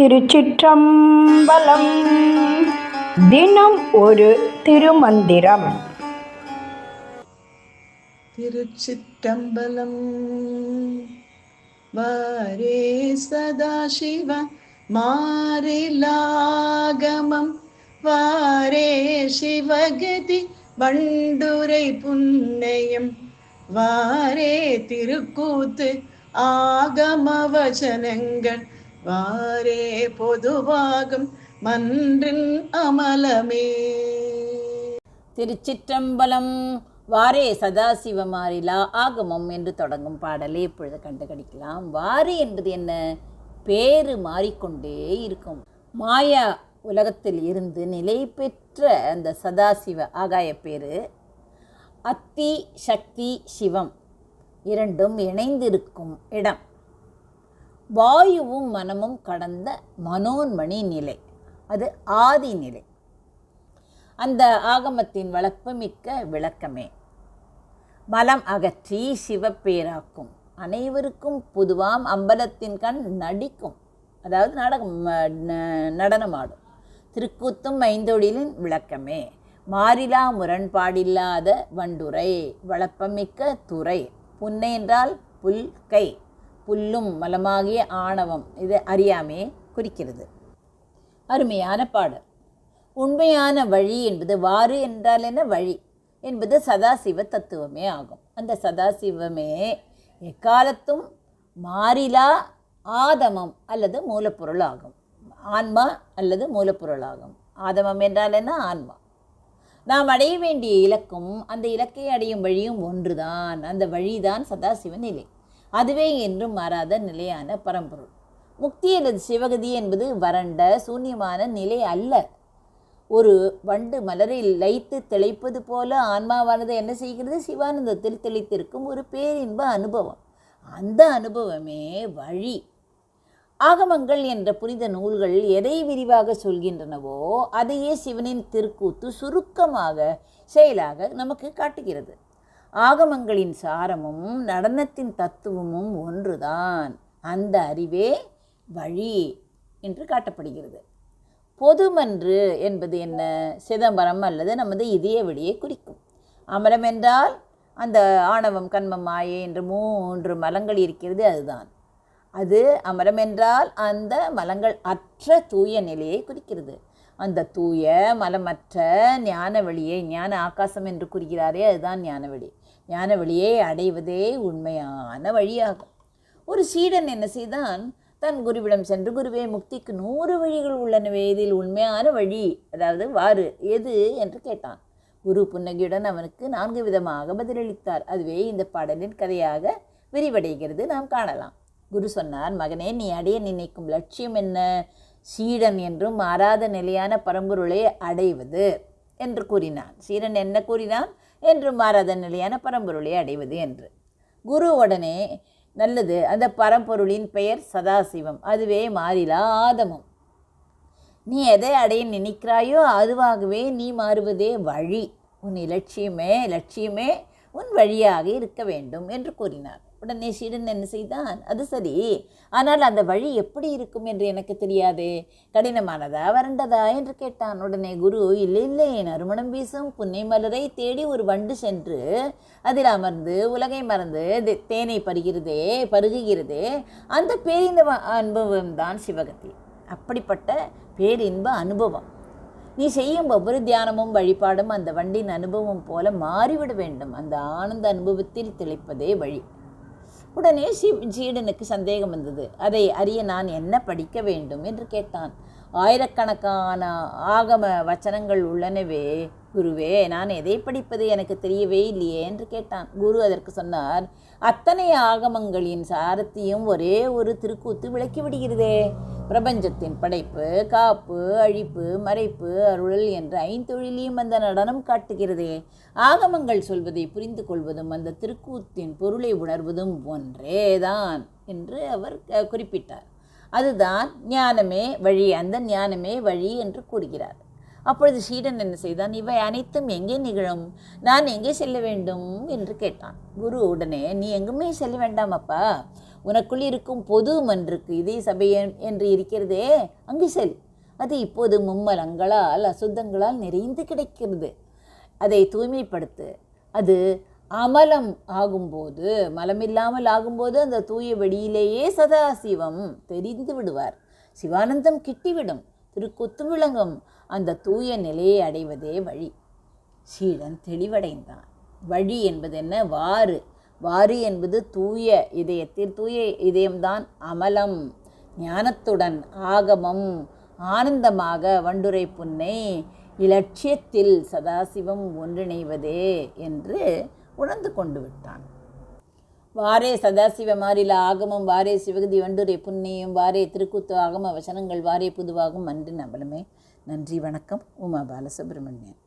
திருச்சிற்றம்பலம். தினம் ஒரு திருமந்திரம். திருச்சிற்றம்பலம். வாரே சதாசிவ மாறிலாகமம். வாரே சிவகதி வண்டுரை புன்னையம். வாரே திருக்கூத்து ஆகம வசனங்கள். வாரே பொதுவாகும் மன்றின் அமலமே. திருச்சிற்றம்பலம் வாரே சதாசிவமாரிலா ஆகமம் என்று தொடங்கும் பாடலை இப்பொழுது கண்டுகடிக்கலாம். வாரி என்பது என்ன? பேரு மாறிக்கொண்டே இருக்கும். மாயா உலகத்தில் இருந்து நிலை பெற்ற அந்த சதாசிவ ஆகாய பேரு அத்தி சக்தி சிவம் இரண்டும் இணைந்திருக்கும் இடம். வாயுவும் மனமும் கடந்த மனோன்மணி நிலை. அது ஆதி நிலை. அந்த ஆகமத்தின் வளப்புமிக்க விளக்கமே. மலம் அகற்றி சிவப்பேராக்கும் அனைவருக்கும் பொதுவாம் அம்பலத்தின் கண் நடிக்கும். அதாவது நாடகம் ந- நடனமாடும். திருக்கூத்தும் ஐந்தொழிலின் விளக்கமே. மாறிலா முரண்பாடில்லாத வண்டுரை வளப்பமிக்க துறை. புன்னை என்றால் புல் கை புல்லும் மலமாகிய ஆணவம் இது அறியாமே குறிக்கிறது. அருமையான பாடல். உண்மையான வழி என்பது வாறு என்றால் என்ன? வழி என்பது சதாசிவ தத்துவமே ஆகும். அந்த சதாசிவமே எக்காலத்தும் மாறிலா ஆதமம் அல்லது மூலப்பொருள் ஆகும். ஆன்மா அல்லது மூலப்பொருள் ஆகும். ஆதமம் என்றால் என்ன? ஆன்மா. நாம் அடைய வேண்டிய இலக்கும் அந்த இலக்கை அடையும் வழியும் ஒன்றுதான். அந்த வழிதான் சதாசிவ நிலை. அதுவே என்றும் மாறாத நிலையான பரம்பொருள். முக்தி அல்லது சிவகதி என்பது வறண்ட சூன்யமான நிலை அல்ல. ஒரு வண்டு மலரில் லைத்து திளைப்பது போல ஆன்மாவானது என்ன செய்கிறது? சிவானந்தத்தில் திளைத்திருக்கும் ஒரு பேரின்ப அனுபவம். அந்த அனுபவமே வழி. ஆகமங்கள் என்ற புனித நூல்கள் எதை விரிவாக சொல்கின்றனவோ அதையே சிவனின் திருக்கூத்து சுருக்கமாக செயலாக நமக்கு காட்டுகிறது. ஆகமங்களின் சாரமும் நடனத்தின் தத்துவமும் ஒன்றுதான். அந்த அறிவே வழி என்று காட்டப்படுகிறது. பொதுமன்று என்பது என்ன? சிதம்பரம் அல்லது நமது இதய வெளியை குறிக்கும். அமரம் என்றால் அந்த ஆணவம் கண்மம் மாயை என்று மூன்று மலங்கள் இருக்கிறது அதுதான். அது அமரம் என்றால் அந்த மலங்கள் அற்ற தூய நிலையை குறிக்கிறது. அந்த தூய மலமற்ற ஞான வெளியை ஞான ஆகாசம் என்று கூறுகிறாரே அதுதான் ஞான வெளி ஞான வெளியை அடைவதே உண்மையான வழியாகும். ஒரு சீடன் என்ன செய்தான் தன் குருவிடம் சென்று குருவே முக்திக்கு நூறு வழிகள் உள்ளனவே இதில் உண்மையான வழி அதாவது வாறு எது என்று கேட்டான். குரு புன்னகையுடன் அவனுக்கு நான்கு விதமாக பதிலளித்தார். அதுவே இந்த பாடலின் கதையாக விரிவடைகிறது. நாம் காணலாம். குரு சொன்னார் மகனே நீ அடைய நினைக்கும் லட்சியம் என்ன? சீடன் என்றும் மாறாத நிலையான பரம்பொருளை அடைவது என்று கூறினான். சீடன் என்ன கூறினான்? என்று மாறாத நிலையான பரம்பொருளை அடைவது என்று. குரு உடனே நல்லது அந்த பரம்பொருளின் பெயர் சதாசிவம். அதுவே மாறிலா ஆதமும். நீ எதை அடைய நினைக்கிறாயோ அதுவாகவே நீ மாறுவதே வழி. உன் இலட்சியமே லட்சியமே உன் வழியாக இருக்க வேண்டும் என்று கூறினார் உடனே சீடன் என்ன செய்தான்? அது சரி. ஆனால் அந்த வழி எப்படி இருக்கும் என்று எனக்கு தெரியாதே. கடினமானதா வறண்டதா என்று கேட்டான். உடனே குரு இல்லை இல்லை. நறுமணம் வீசும் புன்னை மலரை தேடி ஒரு வண்டு சென்று அதில் அமர்ந்து உலகை மறந்து தேனை பருகிறதே பருகுகிறதே. அந்த பேரின்ப அனுபவம் தான் சிவகதி. அப்படிப்பட்ட பேரின்ப அனுபவம். நீ செய்யும் ஒவ்வொரு தியானமும் வழிபாடும் அந்த வண்டின் அனுபவம் போல மாறிவிட வேண்டும். அந்த ஆனந்த அனுபவத்தில் திளைப்பதே வழி. உடனே சி சீடனுக்கு சந்தேகம் வந்தது. அதை அறிய நான் என்ன படிக்க வேண்டும்? என்று கேட்டான். ஆயிரக்கணக்கான ஆகம வச்சனங்கள் உள்ளனவே. குருவே நான் எதை படிப்பது எனக்கு தெரியவே இல்லையே என்று கேட்டான். குரு அதற்கு சொன்னார் அத்தனை ஆகமங்களின் சாரத்தையும் ஒரே ஒரு திருக்கூத்து விளக்கி விடுகிறதே. பிரபஞ்சத்தின் படைப்பு காப்பு அழிப்பு மறைப்பு அருளல் என்ற ஐந்தொழிலையும் அந்த நடனம் காட்டுகிறதே. ஆகமங்கள் சொல்வதை புரிந்து கொள்வதும் அந்த திருக்கூத்தின் பொருளை உணர்வதும் ஒன்றேதான் என்று அவர் குறிப்பிட்டார். அதுதான் ஞானமே வழி அந்த ஞானமே வழி என்று கூறுகிறார். அப்பொழுது சீடன் என்ன செய்தான்? இவை அனைத்தும் எங்கே நிகழும்? நான் எங்கே செல்ல வேண்டும்? என்று கேட்டான். குரு உடனே நீ எங்குமே செல்ல வேண்டாம் அப்பா. உனக்குள் இருக்கும் பொது மன்றுக்கு இதே சபை என்று இருக்கிறதே அங்கு செல். அது இப்போது மும்மலங்களால் அசுத்தங்களால் நிறைந்து கிடைக்கிறது. அதை தூய்மைப்படுத்து. அது அமலம் ஆகும்போது மலமில்லாமல் ஆகும்போது அந்த தூய வெளியிலேயே சதாசிவம் தெரிந்து விடுவார். சிவானந்தம் கிட்டிவிடும். திருக்குத்து விளங்கும் அந்த தூய நிலையை அடைவதே வழி. சீடன் தெளிவடைந்தான். வழி என்பது என்ன வாறு. வாறு என்பது தூய இதயத்தில் தூய இதயம்தான் அமலம். ஞானத்துடன் ஆகமம் ஆனந்தமாக வண்டுரை புன்னை இலட்சியத்தில் சதாசிவம் ஒன்றிணைவதே என்று உணர்ந்து கொண்டு விட்டான். வாரே சதாசிவ மாறில ஆகமம் வாரே சிவகதி வண்டுரை புண்ணியம் வாரே திருக்கூத்து ஆகம வசனங்கள் வாரே புதுவாகும் அன்று நபலமே நன்றி வணக்கம். உமா பாலசுப்ரமணியன்.